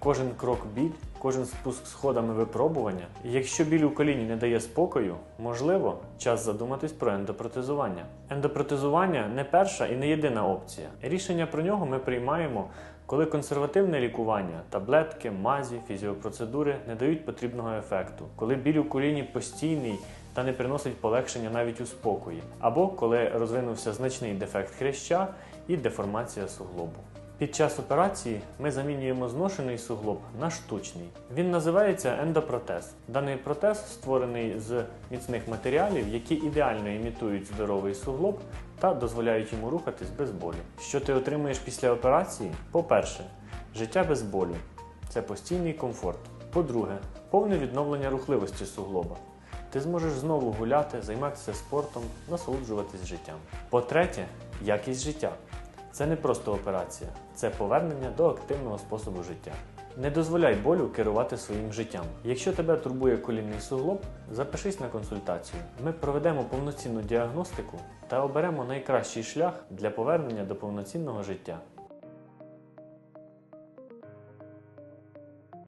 Кожен крок біль, кожен спуск сходами випробування. І якщо біль у коліні не дає спокою, можливо, час задуматись про ендопротезування. Ендопротезування не перша і не єдина опція. Рішення про нього ми приймаємо, коли консервативне лікування, таблетки, мазі, фізіопроцедури не дають потрібного ефекту, коли біль у коліні постійний та не приносить полегшення навіть у спокої, або коли розвинувся значний дефект хряща і деформація суглобу. Під час операції ми замінюємо зношений суглоб на штучний. Він називається ендопротез. Даний протез створений з міцних матеріалів, які ідеально імітують здоровий суглоб та дозволяють йому рухатись без болю. Що ти отримуєш після операції? По-перше, життя без болю це постійний комфорт. По-друге, повне відновлення рухливості суглоба. Ти зможеш знову гуляти, займатися спортом, насолоджуватись життям. По-третє, якість життя. Це не просто операція, це повернення до активного способу життя. Не дозволяй болю керувати своїм життям. Якщо тебе турбує колінний суглоб, запишись на консультацію. Ми проведемо повноцінну діагностику та оберемо найкращий шлях для повернення до повноцінного життя.